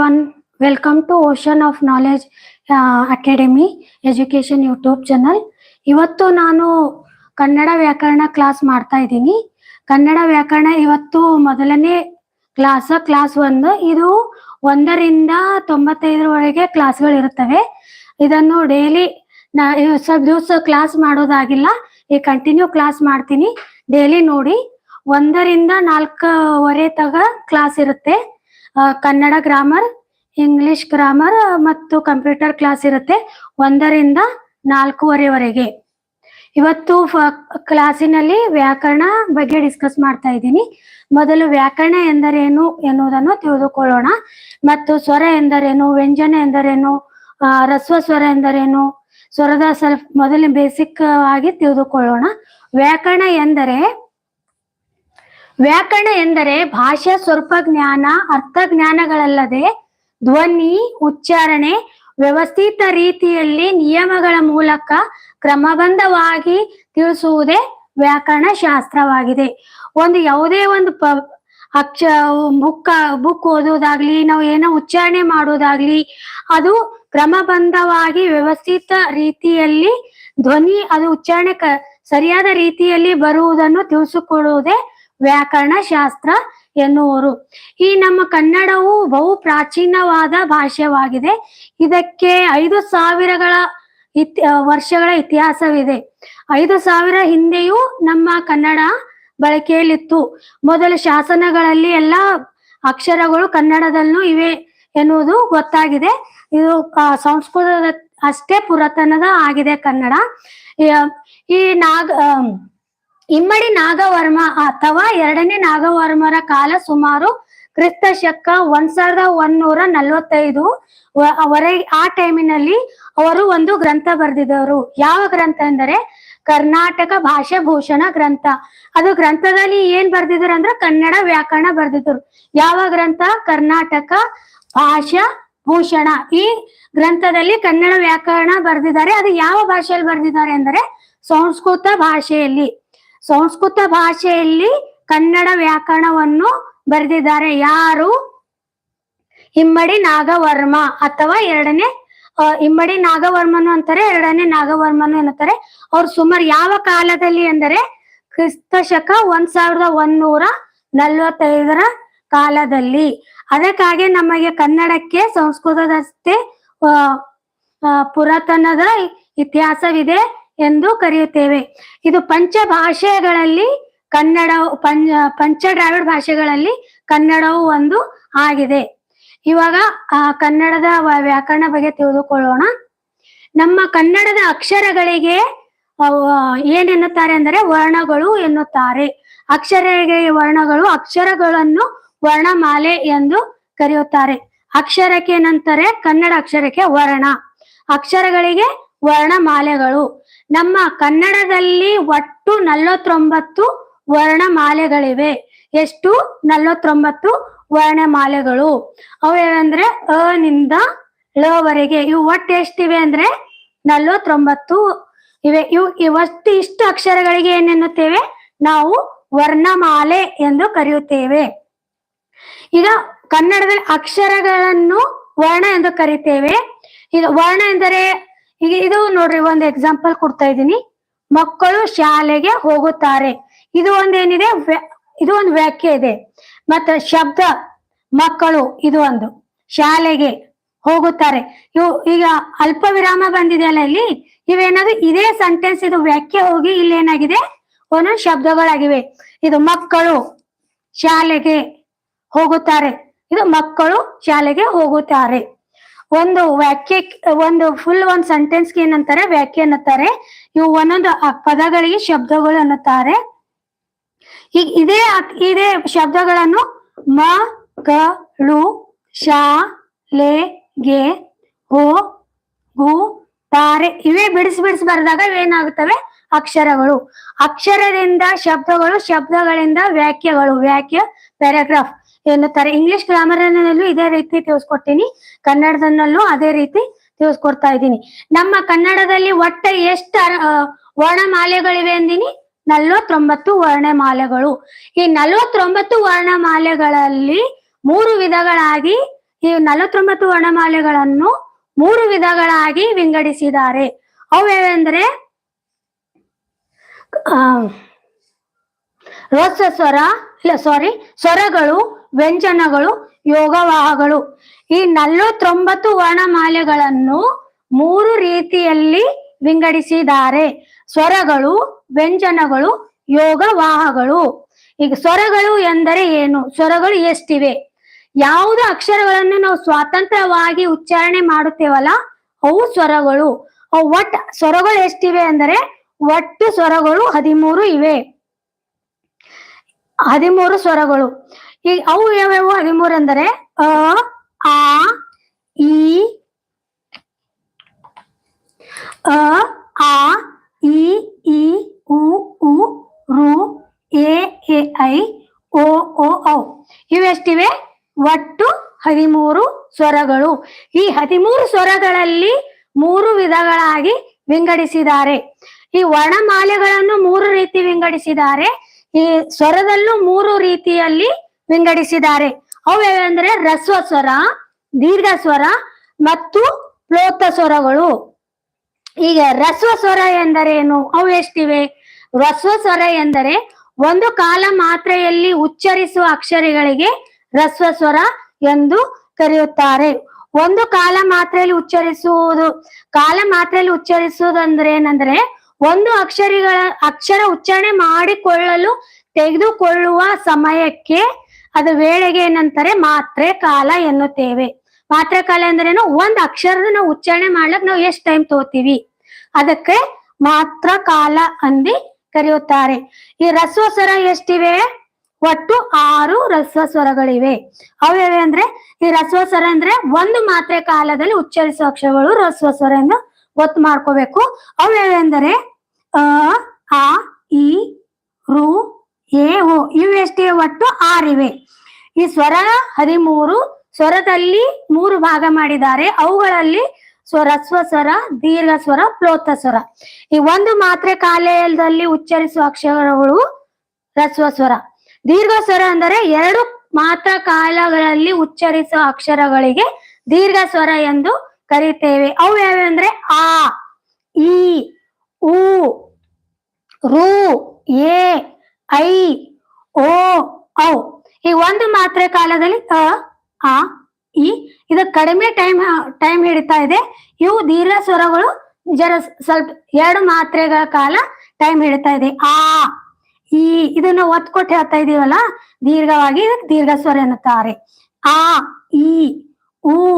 Welcome to Ocean of Knowledge uh, Academy education YouTube channel ಇವತ್ತು ನಾನು ಕನ್ನಡ ವ್ಯಾಕರಣ class ಮಾಡ್ತಾ ಇದ್ದೀನಿ. ಕನ್ನಡ ವ್ಯಾಕರಣ ಇವತ್ತು ಮೊದಲನೇ ಕ್ಲಾಸ್ ಕ್ಲಾಸ್ ಒಂದು. ಇದು ಒಂದರಿಂದ ತೊಂಬತ್ತೈದರವರೆಗೆ ಕ್ಲಾಸ್ಗಳು ಇರುತ್ತವೆ. ಇದನ್ನು ಡೈಲಿ ನಾ ಸ್ವಲ್ಪ ದಿವಸ ಕ್ಲಾಸ್ ಮಾಡೋದಾಗಿಲ್ಲ. ಈ ಕಂಟಿನ್ಯೂ ಕ್ಲಾಸ್ ಮಾಡ್ತೀನಿ. ಡೈಲಿ ನೋಡಿ. ಒಂದರಿಂದ ನಾಲ್ಕೂವರೆ ತಗ ಕ್ಲಾಸ್ ಇರುತ್ತೆ. ಕನ್ನಡ ಗ್ರಾಮರ್ ಇಂಗ್ಲಿಷ್ ಗ್ರಾಮರ್ ಮತ್ತು ಕಂಪ್ಯೂಟರ್ ಕ್ಲಾಸ್ ಇರುತ್ತೆ ಒಂದರಿಂದ ನಾಲ್ಕೂವರೆವರೆಗೆ. ಇವತ್ತು ಕ್ಲಾಸಿನಲ್ಲಿ ವ್ಯಾಕರಣ ಬಗ್ಗೆ ಡಿಸ್ಕಸ್ ಮಾಡ್ತಾ ಇದ್ದೀನಿ. ಮೊದಲು ವ್ಯಾಕರಣ ಎಂದರೇನು ಎನ್ನುವುದನ್ನು ತಿಳಿದುಕೊಳ್ಳೋಣ. ಮತ್ತು ಸ್ವರ ಎಂದರೇನು, ವ್ಯಂಜನ ಎಂದರೇನು ರಸ್ವ ಸ್ವರ ಎಂದರೇನು, ಸ್ವರದ ಸ್ವಲ್ಪ ಮೊದಲು ಬೇಸಿಕ್ ಆಗಿ ತಿಳಿದುಕೊಳ್ಳೋಣ. ವ್ಯಾಕರಣ ಎಂದರೆ ವ್ಯಾಕರಣ ಎಂದರೆ ಭಾಷಾ ಸ್ವರೂಪ ಜ್ಞಾನ, ಅರ್ಥ ಜ್ಞಾನಗಳಲ್ಲದೆ ಧ್ವನಿ ಉಚ್ಚಾರಣೆ ವ್ಯವಸ್ಥಿತ ರೀತಿಯಲ್ಲಿ ನಿಯಮಗಳ ಮೂಲಕ ಕ್ರಮಬದ್ಧವಾಗಿ ತಿಳಿಸುವುದೇ ವ್ಯಾಕರಣ ಶಾಸ್ತ್ರವಾಗಿದೆ. ಒಂದು ಯಾವುದೇ ಒಂದು ಪ ಅಕ್ಷ ಬುಕ್ ಬುಕ್ ಓದುವುದಾಗ್ಲಿ, ನಾವು ಏನೋ ಉಚ್ಚಾರಣೆ ಮಾಡೋದಾಗ್ಲಿ ಅದು ಕ್ರಮಬದ್ಧವಾಗಿ ವ್ಯವಸ್ಥಿತ ರೀತಿಯಲ್ಲಿ ಧ್ವನಿ, ಅದು ಉಚ್ಚಾರಣೆ ಸರಿಯಾದ ರೀತಿಯಲ್ಲಿ ಬರುವುದನ್ನು ತಿಳಿಸಿಕೊಡುವುದೇ ವ್ಯಾಕರಣ ಶಾಸ್ತ್ರ ಎನ್ನುವರು. ಈ ನಮ್ಮ ಕನ್ನಡವು ಬಹು ಪ್ರಾಚೀನವಾದ ಭಾಷೆವಾಗಿದೆ ಇದಕ್ಕೆ ಐದು ಸಾವಿರಗಳ ಇತಿ ವರ್ಷಗಳ ಇತಿಹಾಸವಿದೆ. ಐದು ಸಾವಿರ ಹಿಂದೆಯೂ ನಮ್ಮ ಕನ್ನಡ ಬಳಕೆಯಲ್ಲಿತ್ತು. ಮೊದಲ ಶಾಸನಗಳಲ್ಲಿ ಎಲ್ಲ ಅಕ್ಷರಗಳು ಕನ್ನಡದಲ್ಲೂ ಇವೆ ಎನ್ನುವುದು ಗೊತ್ತಾಗಿದೆ. ಇದು ಸಂಸ್ಕೃತದ ಅಷ್ಟೇ ಪುರಾತನದ ಆಗಿದೆ ಕನ್ನಡ. ಈ- ನಾಗ ಇಮ್ಮಡಿ ನಾಗವರ್ಮ ಅಥವಾ ಎರಡನೇ ನಾಗವರ್ಮರ ಕಾಲ ಸುಮಾರು ಕ್ರಿಸ್ತ ಶಕ ಒಂದ್ ಸಾವಿರದ ಒಂದೂರ ನಲ್ವತ್ತೈದು ವರೆ, ಆ ಟೈಮಿನಲ್ಲಿ ಅವರು ಒಂದು ಗ್ರಂಥ ಬರೆದಿದ್ದರು. ಯಾವ ಗ್ರಂಥ ಎಂದರೆ ಕರ್ನಾಟಕ ಭಾಷೆ ಭೂಷಣ ಗ್ರಂಥ. ಅದು ಗ್ರಂಥದಲ್ಲಿ ಏನ್ ಬರ್ದಿದ್ರು ಅಂದ್ರೆ ಕನ್ನಡ ವ್ಯಾಕರಣ ಬರ್ದಿದ್ರು. ಯಾವ ಗ್ರಂಥ? ಕರ್ನಾಟಕ ಭಾಷಾ ಭೂಷಣ. ಈ ಗ್ರಂಥದಲ್ಲಿ ಕನ್ನಡ ವ್ಯಾಕರಣ ಬರ್ದಿದ್ದಾರೆ. ಅದು ಯಾವ ಭಾಷೆಯಲ್ಲಿ ಬರ್ದಿದ್ದಾರೆ ಅಂದರೆ ಸಂಸ್ಕೃತ ಭಾಷೆಯಲ್ಲಿ. ಸಂಸ್ಕೃತ ಭಾಷೆಯಲ್ಲಿ ಕನ್ನಡ ವ್ಯಾಕರಣವನ್ನು ಬರೆದಿದ್ದಾರೆ. ಯಾರು? ಇಮ್ಮಡಿ ನಾಗವರ್ಮ ಅಥವಾ ಎರಡನೇ ಇಮ್ಮಡಿ ನಾಗವರ್ಮನು ಅಂತಾರೆ, ಎರಡನೇ ನಾಗವರ್ಮನು ಎನ್ನುತ್ತಾರೆ. ಅವ್ರು ಸುಮಾರು ಯಾವ ಕಾಲದಲ್ಲಿ ಅಂದರೆ ಕ್ರಿಸ್ತ ಶಕ ಒಂದ್ ಸಾವಿರದ ಒಂದೂರ ನಲ್ವತ್ತೈದರ ಕಾಲದಲ್ಲಿ. ಅದಕ್ಕಾಗಿ ನಮಗೆ ಕನ್ನಡಕ್ಕೆ ಸಂಸ್ಕೃತದಷ್ಟೇ ಪುರಾತನದ ಇತಿಹಾಸವಿದೆ. ಎಂದು ಕರೆಯುತ್ತೇವೆ. ಇದು ಪಂಚ ಭಾಷೆಗಳಲ್ಲಿ ಕನ್ನಡ, ಪಂಚ ಪಂಚ ದ್ರಾವಿಡ ಭಾಷೆಗಳಲ್ಲಿ ಕನ್ನಡವು ಒಂದು ಆಗಿದೆ. ಇವಾಗ ಕನ್ನಡದ ವ್ಯಾಕರಣ ಬಗ್ಗೆ ತಿಳಿದುಕೊಳ್ಳೋಣ. ನಮ್ಮ ಕನ್ನಡದ ಅಕ್ಷರಗಳಿಗೆ ಏನೆನ್ನುತ್ತಾರೆ ಅಂದರೆ ವರ್ಣಗಳು ಎನ್ನುತ್ತಾರೆ. ಅಕ್ಷರಗಳಿಗೆ ವರ್ಣಗಳು ಅಕ್ಷರಗಳನ್ನು ವರ್ಣಮಾಲೆ ಎಂದು ಕರೆಯುತ್ತಾರೆ. ಅಕ್ಷರಕ್ಕೆ ನಂತರ ಕನ್ನಡ ಅಕ್ಷರಕ್ಕೆ ವರ್ಣ. ಅಕ್ಷರಗಳಿಗೆ ವರ್ಣಮಾಲೆಗಳು. ನಮ್ಮ ಕನ್ನಡದಲ್ಲಿ ಒಟ್ಟು ನಲವತ್ತೊಂಬತ್ತು ವರ್ಣಮಾಲೆಗಳಿವೆ. ಎಷ್ಟು? ನಲವತ್ತೊಂಬತ್ತು ವರ್ಣಮಾಲೆಗಳು. ಅವು ಯಾವಂದ್ರೆ ಅ ನಿಂದ ವರೆಗೆ. ಇವು ಒಟ್ಟು ಎಷ್ಟಿವೆ ಅಂದ್ರೆ ನಲವತ್ತೊಂಬತ್ತು ಇವೆ. ಇವು ಇವತ್ತು ಇಷ್ಟು ಅಕ್ಷರಗಳಿಗೆ ಏನೆನ್ನುತ್ತೇವೆ ನಾವು ವರ್ಣಮಾಲೆ ಎಂದು ಕರೆಯುತ್ತೇವೆ. ಈಗ ಕನ್ನಡದಲ್ಲಿ ಅಕ್ಷರಗಳನ್ನು ವರ್ಣ ಎಂದು ಕರಿತೇವೆ. ಈಗ ವರ್ಣ ಎಂದರೆ ಈಗ ಇದು ನೋಡ್ರಿ, ಒಂದು ಎಕ್ಸಾಂಪಲ್ ಕೊಡ್ತಾ ಇದ್ದೀನಿ. ಮಕ್ಕಳು ಶಾಲೆಗೆ ಹೋಗುತ್ತಾರೆ. ಇದು ಒಂದೇನಿದೆ? ಇದು ಒಂದು ವ್ಯಾಖ್ಯೆ ಇದೆ. ಮತ್ತೆ ಶಬ್ದ, ಮಕ್ಕಳು, ಇದು ಒಂದು. ಶಾಲೆಗೆ ಹೋಗುತ್ತಾರೆ. ಇವು ಈಗ ಅಲ್ಪ ವಿರಾಮ ಬಂದಿದೆಯಲ್ಲ ಇಲ್ಲಿ? ಇವೇನಾದ್ರು ಇದೇ ಸೆಂಟೆನ್ಸ್ ಇದು ವ್ಯಾಖ್ಯೆ ಹೋಗಿ ಇಲ್ಲಿ ಏನಾಗಿದೆ? ಒಂದೊಂದು ಶಬ್ದಗಳಾಗಿವೆ. ಇದು ಮಕ್ಕಳು ಶಾಲೆಗೆ ಹೋಗುತ್ತಾರೆ. ಇದು ಮಕ್ಕಳು ಶಾಲೆಗೆ ಹೋಗುತ್ತಾರೆ. ಒಂದು ವಾಕ್ಯ ಒಂದು ಫುಲ್ ಒಂದು ಸೆಂಟೆನ್ಸ್ಗೆ ಏನಂತಾರೆ? ವ್ಯಾಖ್ಯೆ ಅನ್ನುತ್ತಾರೆ. ಇವು ಒಂದೊಂದು ಪದಗಳಿಗೆ ಶಬ್ದಗಳು ಅನ್ನುತ್ತಾರೆ. ಈಗ ಇದೇ ಇದೇ ಶಬ್ದಗಳನ್ನು ಮ ಕ ಳು ಶಾ ಲೆ, ಗೆ, ಹೋ, ಗು, ತಾರೆ ಇವೇ ಬಿಡಿಸಿ ಬಿಡಿಸಿ ಬರೆದಾಗ ಇವೇನಾಗುತ್ತವೆ? ಅಕ್ಷರಗಳು. ಅಕ್ಷರದಿಂದ ಶಬ್ದಗಳು, ಶಬ್ದಗಳಿಂದ ವ್ಯಾಖ್ಯಗಳು. ವ್ಯಾಖ್ಯ ಪ್ಯಾರಾಗ್ರಾಫ್ ಎನ್ನುತ್ತಾರೆ ಇಂಗ್ಲಿಷ್ ಗ್ರಾಮರ್ನಲ್ಲೂ ಇದೇ ರೀತಿ ತಿಳಿಸ್ಕೊಡ್ತೀನಿ. ಕನ್ನಡದಲ್ಲೂ ಅದೇ ರೀತಿ ತಿಳಿಸ್ಕೊಡ್ತಾ ಇದ್ದೀನಿ. ನಮ್ಮ ಕನ್ನಡದಲ್ಲಿ ಒಟ್ಟ ಎಷ್ಟು ವರ್ಣಮಾಲೆಗಳಿವೆ ಅಂದಿನಿ? ನಲ್ವತ್ತೊಂಬತ್ತು ವರ್ಣಮಾಲೆಗಳು. ಈ ನಲವತ್ತೊಂಬತ್ತು ವರ್ಣಮಾಲೆಗಳಲ್ಲಿ ಮೂರು ವಿಧಗಳಾಗಿ ಈ ನಲವತ್ತೊಂಬತ್ತು ವರ್ಣಮಾಲೆಗಳನ್ನು ಮೂರು ವಿಧಗಳಾಗಿ ವಿಂಗಡಿಸಿದ್ದಾರೆ. ಅವು ಯಾವೆಂದರೆ ಆ, ಹ್ರಸ್ವ ಸ್ವರ ಇಲ್ಲ ಸಾರಿ ಸ್ವರಗಳು ವ್ಯಂಜನಗಳು, ಯೋಗವಾಹಗಳು. ಈ ನಲವತ್ತೊಂಬತ್ತು ವರ್ಣಮಾಲೆಗಳನ್ನು ಮೂರು ರೀತಿಯಲ್ಲಿ ವಿಂಗಡಿಸಿದ್ದಾರೆ. ಸ್ವರಗಳು, ವ್ಯಂಜನಗಳು, ಯೋಗವಾಹಗಳು. ಈಗ ಸ್ವರಗಳು ಎಂದರೆ ಏನು? ಸ್ವರಗಳು ಎಷ್ಟಿವೆ? ಯಾವುದು ಅಕ್ಷರಗಳನ್ನು ನಾವು ಸ್ವತಂತ್ರವಾಗಿ ಉಚ್ಚಾರಣೆ ಮಾಡುತ್ತೇವಲ್ಲ, ಅವು ಸ್ವರಗಳು. ಅವು ಒಟ್ ಸ್ವರಗಳು ಎಷ್ಟಿವೆ ಅಂದರೆ, ಒಟ್ಟು ಸ್ವರಗಳು ಹದಿಮೂರು ಇವೆ. ಹದಿಮೂರು ಸ್ವರಗಳು. ಈ ಅವು ಯಾವ್ಯಾವು ಹದಿಮೂರು ಅಂದರೆ? ಅ, ಆ ಇ ಅ, ಆ ಇ ಈ, ಉ ಉ, ರು, ಎ ಎ, ಐ, ಓ ಓ, ಔ. ಇವೆಷ್ಟಿವೆ? ಒಟ್ಟು ಹದಿಮೂರು ಸ್ವರಗಳು. ಈ ಹದಿಮೂರು ಸ್ವರಗಳಲ್ಲಿ ಮೂರು ವಿಧಗಳಾಗಿ ವಿಂಗಡಿಸಿದ್ದಾರೆ. ಈ ವರ್ಣಮಾಲೆಗಳನ್ನು ಮೂರು ರೀತಿ ವಿಂಗಡಿಸಿದ್ದಾರೆ. ಈ ಸ್ವರದಲ್ಲೂ ಮೂರು ರೀತಿಯಲ್ಲಿ ವಿಂಗಡಿಸಿದ್ದಾರೆ. ಅವು ಯಾವಂದ್ರೆ ರಸ್ವ ಸ್ವರ, ದೀರ್ಘ ಸ್ವರ ಮತ್ತು ಪ್ಲೋತ ಸ್ವರಗಳು. ಈಗ ರಸ್ವ ಸ್ವರ ಎಂದರೇನು ಅವು ಎಷ್ಟಿವೆ? ರಸ್ವ ಸ್ವರ ಎಂದರೆ ಒಂದು ಕಾಲ ಮಾತ್ರೆಯಲ್ಲಿ ಉಚ್ಚರಿಸುವ ಅಕ್ಷರಗಳಿಗೆ ರಸ್ವ ಸ್ವರ ಎಂದು ಕರೆಯುತ್ತಾರೆ. ಒಂದು ಕಾಲ ಮಾತ್ರೆಯಲ್ಲಿ ಉಚ್ಚರಿಸುವುದು, ಕಾಲ ಮಾತ್ರೆಯಲ್ಲಿ ಉಚ್ಚರಿಸುವುದಂದ್ರೆ ಏನಂದ್ರೆ ಒಂದು ಅಕ್ಷರಿಗಳ, ಅಕ್ಷರ ಉಚ್ಚಾರಣೆ ಮಾಡಿಕೊಳ್ಳಲು ತೆಗೆದುಕೊಳ್ಳುವ ಸಮಯಕ್ಕೆ ಅದು ವೇಳೆಗೆ ಏನಂತಾರೆ? ಮಾತ್ರೆ ಕಾಲ ಎನ್ನುತ್ತೇವೆ. ಮಾತ್ರೆ ಕಾಲ ಅಂದ್ರೇನು ಒಂದ್ ಅಕ್ಷರದ ನಾವು ಉಚ್ಚಾರಣೆ ಮಾಡ್ಲಕ್ ನಾವು ಎಷ್ಟ್ ಟೈಮ್ ತಗೋತೀವಿ ಅದಕ್ಕೆ ಮಾತ್ರ ಕಾಲ ಅಂದಿ ಕರೆಯುತ್ತಾರೆ. ಈ ರಸ್ವ ಸ್ವರ ಎಷ್ಟಿವೆ? ಒಟ್ಟು ಆರು ರಸ್ವ ಸ್ವರಗಳಿವೆ. ಅವು ಯಾವೆ ಅಂದ್ರೆ, ಈ ರಸ್ವ ಸ್ವರ ಅಂದ್ರೆ ಒಂದು ಮಾತ್ರೆ ಕಾಲದಲ್ಲಿ ಉಚ್ಚರಿಸುವ ಅಕ್ಷರಗಳು ರಸ್ವ ಸ್ವರ ಎಂದು ಗೊತ್ತು ಮಾಡ್ಕೋಬೇಕು. ಅವು ಯಾವೆ ಅಂದರೆ, ಅ, ಆ, ಇ, ರು ಎ ಓ ಇವು ಎಷ್ಟಿವೆ ಒಟ್ಟು ಆರಿವೆ. ಈ ಸ್ವರ ಹದಿಮೂರು ಸ್ವರದಲ್ಲಿ ಮೂರು ಭಾಗ ಮಾಡಿದ್ದಾರೆ. ಅವುಗಳಲ್ಲಿ ಸ್ವರಸ್ವ ಸ್ವರ ದೀರ್ಘ ಸ್ವರ, ಪ್ಲೋತ ಸ್ವರ. ಈ ಒಂದು ಮಾತ್ರೆ ಕಾಲದಲ್ಲಿ ಉಚ್ಚರಿಸುವ ಅಕ್ಷರಗಳು ರಸ್ವ ಸ್ವರ. ದೀರ್ಘ ಸ್ವರ ಅಂದರೆ ಎರಡು ಮಾತ್ರ ಕಾಲಗಳಲ್ಲಿ ಉಚ್ಚರಿಸುವ ಅಕ್ಷರಗಳಿಗೆ ದೀರ್ಘ ಸ್ವರ ಎಂದು ಕರೀತೇವೆ ಅವು ಯಾವ್ಯಾವ ಅಂದ್ರೆ ಆ, ಈ, ಉ, ರು, ಎ ಐ, ಓ, ಔ. ಈ ಒಂದು ಮಾತ್ರೆ ಕಾಲದಲ್ಲಿ ಅ ಆ ಈ ಇದು ಕಡಿಮೆ ಟೈಮ್ ಟೈಮ್ ಹಿಡಿತಾ ಇದೆ. ಇವು ದೀರ್ಘ ಸ್ವರಗಳು, ಜರ ಸ್ವಲ್ಪ, ಎರಡು ಮಾತ್ರೆಗಳ ಕಾಲ ಟೈಮ್ ಹಿಡಿತಾ ಇದೆ. ಆ, ಈ, ಇದನ್ನ ಒತ್ಕೊಟ್ಟು ಹೇಳ್ತಾ ಇದೀವಲ್ಲ? ದೀರ್ಘವಾಗಿ ಇದಕ್ಕೆ ದೀರ್ಘ ಸ್ವರ ಎನ್ನುತ್ತಾರೆ. ಆ, ಇ, ಉ,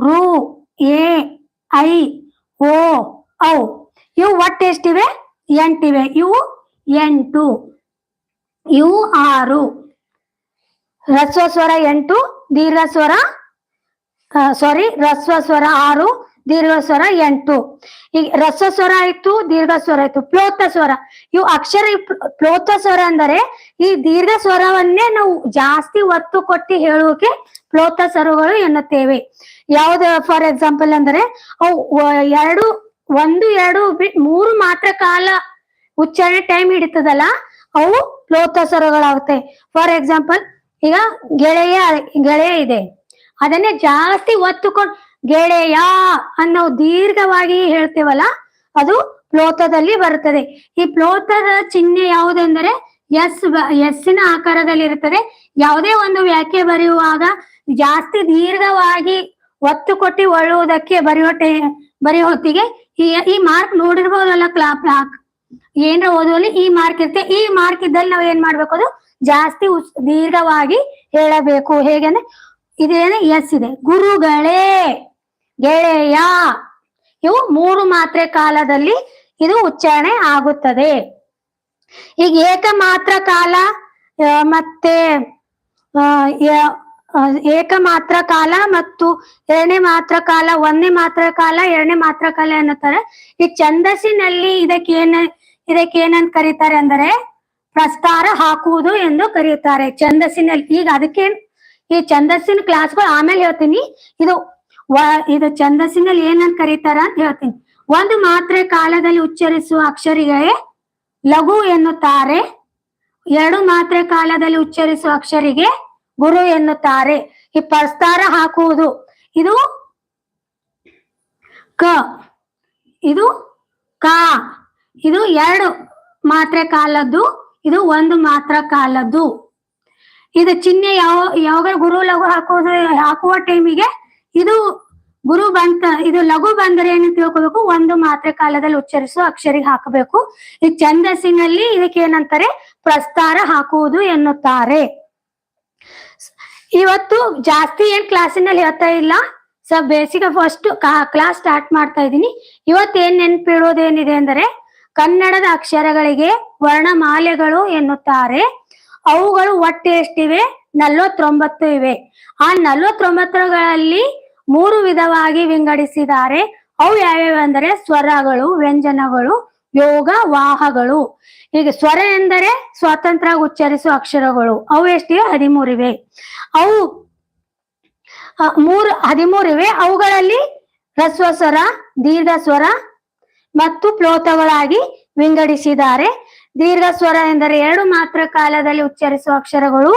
ರು, ಎ, ಐ, ಓ, ಔ. ಇವು ಒಟ್ಟು ಎಷ್ಟಿವೆ? ಎಂಟಿವೆ. ಇವು ಎಂಟು. ಇವು ಆರು. ರಸ್ವ ಸ್ವರ ಎಂಟು ದೀರ್ಘ ಸ್ವರ ಸಾರಿ ರಸ್ವ ಸ್ವರ ಆರು ದೀರ್ಘ ಸ್ವರ ಎಂಟು. ಈಗ ರಸ್ವ ಸ್ವರ ಆಯ್ತು ದೀರ್ಘ ಸ್ವರ ಆಯ್ತು ಪ್ಲೋತ ಸ್ವರ ಇವು ಅಕ್ಷರ ಪ್ಲೋತ ಸ್ವರ ಅಂದರೆ ಈ ದೀರ್ಘ ಸ್ವರವನ್ನೇ ನಾವು ಜಾಸ್ತಿ ಒತ್ತು ಕೊಟ್ಟು ಹೇಳುವಕ್ಕೆ ಪ್ಲೋತ ಸ್ವರಗಳು ಎನ್ನುತ್ತೇವೆ. ಯಾವ್ದ ಫಾರ್ ಎಕ್ಸಾಂಪಲ್ ಅಂದರೆ, ಅವು ಎರಡು, ಒಂದು, ಎರಡು ಮೂರು ಮಾತ್ರ ಕಾಲ ಉಚ್ಚಾರಣೆ ಟೈಮ್ ಹಿಡಿತದಲ್ಲ, ಅವು ಪ್ಲೋತ ಸ್ವರಗಳಾಗುತ್ತೆ. ಫಾರ್ ಎಕ್ಸಾಂಪಲ್ ಈಗ ಗೆಳೆಯ ಗೆಳೆಯ ಇದೆ. ಅದನ್ನೇ ಜಾಸ್ತಿ ಒತ್ತು ಕೊಟ್ಟು ಗೆಳೆಯ ಅನ್ನೋ ದೀರ್ಘವಾಗಿ ಹೇಳ್ತೇವಲ್ಲ, ಅದು ಪ್ಲೋತದಲ್ಲಿ ಬರುತ್ತದೆ. ಈ ಪ್ಲೋತದ ಚಿಹ್ನೆ ಯಾವುದೆಂದರೆ, ಎಸ್ ಎಸ್ಸಿನ ಆಕಾರದಲ್ಲಿ ಇರುತ್ತದೆ ಯಾವುದೇ ಒಂದು ವ್ಯಾಖ್ಯೆ ಬರೆಯುವಾಗ ಜಾಸ್ತಿ ದೀರ್ಘವಾಗಿ ಒತ್ತು ಕೊಟ್ಟಿ ಒಳ್ಳುವುದಕ್ಕೆ ಬರೆಯೋ ಬರೆಯೋ ಹೊತ್ತಿಗೆ ಈ ಮಾರ್ಕ್ ನೋಡಿರ್ಬೋದಲ್ಲ ಕ್ಲಾ ಏನ್ರ ಓದುವಲ್ಲಿ ಈ ಮಾರ್ಕ್ ಇರುತ್ತೆ. ಈ ಮಾರ್ಕ್ ಇದ್ದಲ್ಲಿ ನಾವ್ ಏನ್ ಮಾಡ್ಬೇಕು ಅದು ಜಾಸ್ತಿ ದೀರ್ಘವಾಗಿ ಹೇಳಬೇಕು. ಹೇಗೆ ಅಂದ್ರೆ ಇದೇನೆ ಎಸ್ ಇದೆ. ಗುರುಗಳೇ, ಗೆಳೆಯ, ಇವು ಮೂರು ಮಾತ್ರೆ ಕಾಲದಲ್ಲಿ ಇದು ಉಚ್ಚಾರಣೆ ಆಗುತ್ತದೆ. ಈಗ ಏಕ ಮಾತ್ರ ಕಾಲ ಮತ್ತೆ ಏಕ ಮಾತ್ರ ಕಾಲ ಮತ್ತು ಎರಡನೇ ಮಾತ್ರ ಕಾಲ ಒಂದನೇ ಮಾತ್ರ ಕಾಲ, ಎರಡನೇ ಮಾತ್ರ ಕಾಲ ಅನ್ನತಾರೆ ಈ ಛಂದಸ್ಸಿನಲ್ಲಿ ಇದಕ್ಕೆ ಏನ ಇದಕ್ಕೆ ಏನಂತ ಕರೀತಾರೆ ಅಂದರೆ ಪ್ರಸ್ತಾರ ಹಾಕುವುದು ಎಂದು ಕರೆಯುತ್ತಾರೆ. ಛಂದಸ್ಸಿನಲ್ಲಿ ಈಗ ಅದಕ್ಕೆ ಈ ಛಂದಸ್ಸಿನ ಕ್ಲಾಸ್ಗಳು ಆಮೇಲೆ ಹೇಳ್ತೀನಿ. ಇದು ಇದು ಛಂದಸ್ಸಿನಲ್ಲಿ ಏನಂತ ಕರೀತಾರ ಅಂತ ಹೇಳ್ತೀನಿ. ಒಂದು ಮಾತ್ರೆ ಕಾಲದಲ್ಲಿ ಉಚ್ಚರಿಸುವ ಅಕ್ಷರಿಗೆ ಲಘು ಎನ್ನುತ್ತಾರೆ. ಎರಡು ಮಾತ್ರೆ ಕಾಲದಲ್ಲಿ ಉಚ್ಚರಿಸುವ ಅಕ್ಷರಿಗೆ ಗುರು ಎನ್ನುತ್ತಾರೆ. ಈ ಪ್ರಸ್ತಾರ ಹಾಕುವುದು ಇದು ಕ ಇದು ಕ ಇದು ಎರಡು ಮಾತ್ರೆ ಕಾಲದ್ದು, ಇದು ಒಂದು ಮಾತ್ರ ಕಾಲದ್ದು. ಇದು ಚಿಹ್ನೆ ಯಾವ, ಯಾವಾಗ ಗುರು ಲಘು ಹಾಕೋದು, ಹಾಕುವ ಟೈಮಿಗೆ ಇದು ಗುರು ಬಂತ, ಇದು ಲಘು ಬಂದರೆ ಏನು ತಿಳ್ಕೋಬೇಕು? ಒಂದು ಮಾತ್ರೆ ಕಾಲದಲ್ಲಿ ಉಚ್ಚರಿಸುವ ಅಕ್ಷರಿಗೆ ಹಾಕಬೇಕು. ಈ ಛಂದಸ್ಸಿನಲ್ಲಿ ಇದಕ್ಕೆ ಏನಂತಾರೆ ಪ್ರಸ್ತಾರ ಹಾಕುವುದು ಎನ್ನುತ್ತಾರೆ. ಇವತ್ತು ಜಾಸ್ತಿ ಏನ್ ಕ್ಲಾಸಿನಲ್ಲಿ ಹೇಳ್ತಾ ಇಲ್ಲ. ಸೊ ಬೇಸಿಗೆ ಫಸ್ಟ್ ಕ್ಲಾಸ್ ಸ್ಟಾರ್ಟ್ ಮಾಡ್ತಾ ಇದ್ದೀನಿ. ಇವತ್ತು ಏನ್ ನೆನ್ಪಿಡೋದೇನಿದೆ ಅಂದರೆ ಕನ್ನಡದ ಅಕ್ಷರಗಳಿಗೆ ವರ್ಣಮಾಲೆಗಳು ಎನ್ನುತ್ತಾರೆ. ಅವುಗಳು ಒಟ್ಟು ಎಷ್ಟಿವೆ? ನಲವತ್ತೊಂಬತ್ತು ಇವೆ. ಆ ನಲವತ್ತೊಂಬತ್ತುಗಳಲ್ಲಿ ಮೂರು ವಿಧವಾಗಿ ವಿಂಗಡಿಸಿದ್ದಾರೆ. ಅವು ಯಾವ್ಯಾವೆಂದರೆ ಸ್ವರಗಳು, ವ್ಯಂಜನಗಳು, ಯೋಗ, ವಾಹಗಳು. ಈಗ ಸ್ವರ ಎಂದರೆ ಸ್ವತಂತ್ರ ಉಚ್ಚರಿಸುವ ಅಕ್ಷರಗಳು. ಅವು ಎಷ್ಟಿವೆ? ಹದಿಮೂರಿವೆ ಅವು ಮೂರು ಹದಿಮೂರಿವೆ ಅವುಗಳಲ್ಲಿ ಹ್ರಸ್ವ ಸ್ವರ ದೀರ್ಘ ಸ್ವರ ಮತ್ತು ಪ್ಲೋತಗಳಾಗಿ ವಿಂಗಡಿಸಿದ್ದಾರೆ. ದೀರ್ಘ ಸ್ವರ ಎಂದರೆ ಎರಡು ಮಾತ್ರ ಕಾಲದಲ್ಲಿ ಉಚ್ಚರಿಸುವ ಅಕ್ಷರಗಳು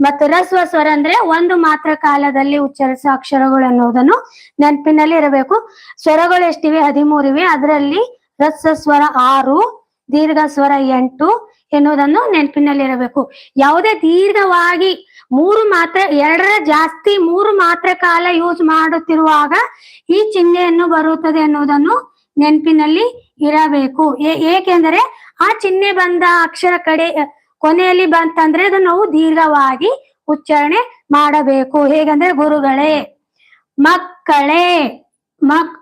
ಮತ್ತು ರಸ್ವ ಸ್ವರ ಅಂದ್ರೆ ಒಂದು ಮಾತ್ರ ಕಾಲದಲ್ಲಿ ಉಚ್ಚರಿಸುವ ಅಕ್ಷರಗಳು ಅನ್ನೋದನ್ನು ನೆನಪಿನಲ್ಲಿ ಇರಬೇಕು. ಸ್ವರಗಳು ಎಷ್ಟಿವೆ? ಹದಿಮೂರಿವೆ. ಅದರಲ್ಲಿ ರಸ್ವ ಸ್ವರ ಆರು, ದೀರ್ಘ ಸ್ವರ ಎಂಟು ಎನ್ನುವುದನ್ನು ನೆನಪಿನಲ್ಲಿರಬೇಕು ಯಾವುದೇ ದೀರ್ಘವಾಗಿ ಮೂರು ಮಾತ್ರ, ಎರಡರ ಜಾಸ್ತಿ ಮೂರು ಮಾತ್ರ ಕಾಲ ಯೂಸ್ ಮಾಡುತ್ತಿರುವಾಗ ಈ ಚಿಹ್ನೆಯನ್ನು ಬರುತ್ತದೆ ಎನ್ನುವುದನ್ನು ನೆನಪಿನಲ್ಲಿ ಇರಬೇಕು. ಏಕೆಂದರೆ ಆ ಚಿಹ್ನೆ ಬಂದ ಅಕ್ಷರ ಕಡೆ ಕೊನೆಯಲ್ಲಿ ಬಂತಂದ್ರೆ ಅದನ್ನ ನಾವು ದೀರ್ಘವಾಗಿ ಉಚ್ಚಾರಣೆ ಮಾಡಬೇಕು. ಹೇಗಂದ್ರೆ ಗುರುಗಳೇ, ಮಕ್ಕಳೇ, ಮಕ್,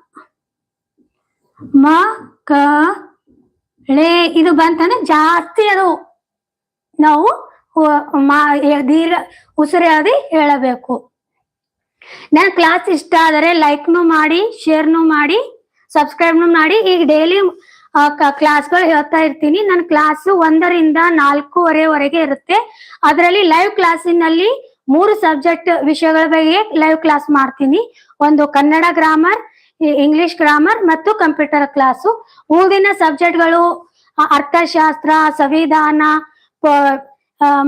ಮಕ್ಕಳೇ. ಇದು ಬಂತಂದ್ರೆ ಜಾಸ್ತಿ ಅದು ನಾವು ದೀರ್ಘ ಉಸಿರಾಗಿ ಹೇಳಬೇಕು. ನನ್ನ ಕ್ಲಾಸ್ ಇಷ್ಟ ಆದರೆ ಲೈಕ್ನು ಮಾಡಿ ಶೇರ್ನು ಮಾಡಿ. ಸಬ್ಸ್ಕ್ರೈಬ್ನು ಮಾಡಿ. ಈಗ ಡೈಲಿ ಕ್ಲಾಸ್ಗಳು ಹೇಳ್ತಾ ಇರ್ತೀನಿ. ನನ್ನ ಕ್ಲಾಸ್ ಒಂದರಿಂದ ನಾಲ್ಕೂವರೆವರೆಗೆ ಇರುತ್ತೆ. ಅದರಲ್ಲಿ ಲೈವ್ ಕ್ಲಾಸಿನಲ್ಲಿ ಮೂರು ಸಬ್ಜೆಕ್ಟ್ ವಿಷಯಗಳ ಬಗ್ಗೆ ಲೈವ್ ಕ್ಲಾಸ್ ಮಾಡ್ತೀನಿ. ಒಂದು ಕನ್ನಡ ಗ್ರಾಮರ್ ಇಂಗ್ಲಿಷ್ ಗ್ರಾಮರ್ ಮತ್ತು ಕಂಪ್ಯೂಟರ್ ಕ್ಲಾಸು ಉಳಿದಿನ ಸಬ್ಜೆಕ್ಟ್ಗಳು ಅರ್ಥಶಾಸ್ತ್ರ, ಸಂವಿಧಾನ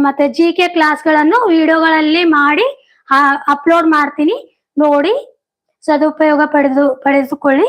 ಮತ್ತೆ ಜಿ ಕೆ ಕ್ಲಾಸ್ಗಳನ್ನು ವಿಡಿಯೋಗಳಲ್ಲಿ ಮಾಡಿ ಅಪ್ಲೋಡ್ ಮಾಡ್ತೀನಿ. ನೋಡಿ, ಸದುಪಯೋಗ ಪಡೆದು, ಪಡೆದುಕೊಳ್ಳಿ.